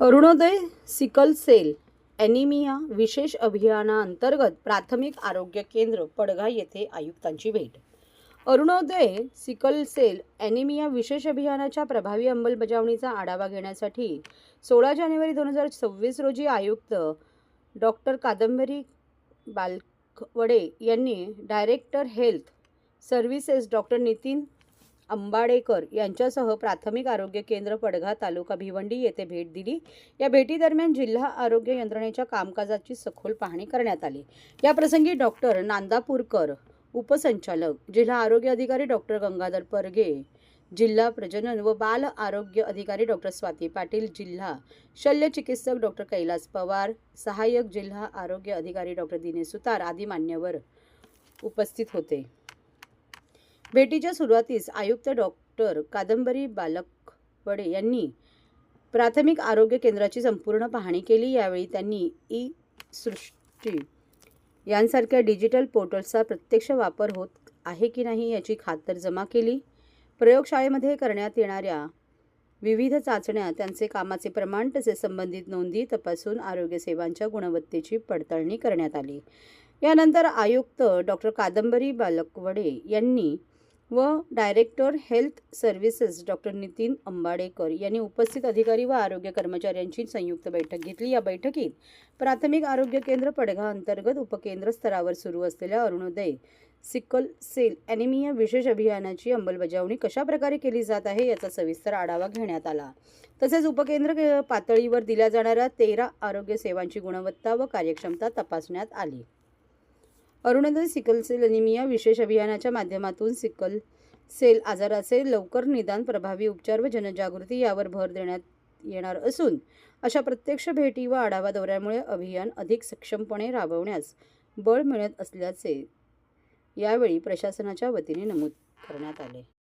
Arunoday sickle sale anaemia विशेष अभियानाअंतर्गत प्राथमिक आरोग्य केंद्र पडघा येथे आयुक्तांची भेट. अरुणोदय सिकल सेल ॲनिमिया विशेष अभियानाच्या प्रभावी अंमलबजावणीचा आढावा घेण्यासाठी सोळा जानेवारी दोन हजार सव्वीस रोजी आयुक्त डॉक्टर कादंबरी बालखवडे यांनी director health services doctor Nitin Ambadekar यांच्यासह प्राथमिक आरोग्य केंद्र पडघा तालुका भिवंडी येथे भेट दिली. या भेटीदरम्यान जिल्हा आरोग्य यंत्रणेच्या कामकाजाची सखोल पाहणी करण्यात आली. याप्रसंगी डॉक्टर नांदापूरकर उपसंचालक जिल्हा आरोग्य अधिकारी डॉक्टर गंगाधर परगे जिल्हा प्रजनन व बाल आरोग्य अधिकारी डॉक्टर स्वाती पाटील जिल्हा शल्य चिकित्सक डॉक्टर कैलास पवार सहाय्यक जिल्हा आरोग्य अधिकारी डॉक्टर दिनेश सुतार आदी मान्यवर उपस्थित होते. भेटीच्या सुरुवातीस आयुक्त डॉक्टर कादंबरी बालकवडे यांनी प्राथमिक आरोग्य केंद्राची संपूर्ण पाहणी केली. यावेळी त्यांनी ई सृष्टी यांसारख्या डिजिटल पोर्टल्सचा प्रत्यक्ष वापर होत आहे की नाही याची खातरजमा केली. प्रयोगशाळेमध्ये करण्यात येणाऱ्या विविध चाचण्या त्यांचे कामाचे प्रमाण तसेच संबंधित नोंदी तपासून आरोग्य सेवांच्या गुणवत्तेची पडताळणी करण्यात आली. यानंतर आयुक्त डॉक्टर कादंबरी बालकवडे यांनी व director health services doctor Nitin Ambadekar यांनी उपस्थित अधिकारी व आरोग्य कर्मचाऱ्यांची संयुक्त बैठक घेतली. या बैठकीत प्राथमिक आरोग्य केंद्र पडघा अंतर्गत उपकेंद्र स्तरावर सुरू असलेल्या अरुणोदय सिकल सेल ॲनिमिया विशेष अभियानाची अंमलबजावणी कशाप्रकारे केली जात आहे याचा सविस्तर आढावा घेण्यात आला. तसेच उपकेंद्र पातळीवर दिल्या जाणाऱ्या तेरा आरोग्य सेवांची गुणवत्ता व कार्यक्षमता तपासण्यात आली. अरुणोदय सिकल सेल अनिमिया विशेष अभियानाच्या माध्यमातून सिकल सेल आजाराचे लवकर निदान प्रभावी उपचार व जनजागृती यावर भर देण्यात येणार असून अशा प्रत्यक्ष भेटी व आढावा दौऱ्यामुळे अभियान अधिक सक्षमपणे राबवण्यास बळ मिळत असल्याचे यावेळी प्रशासनाच्या वतीने नमूद करण्यात आले.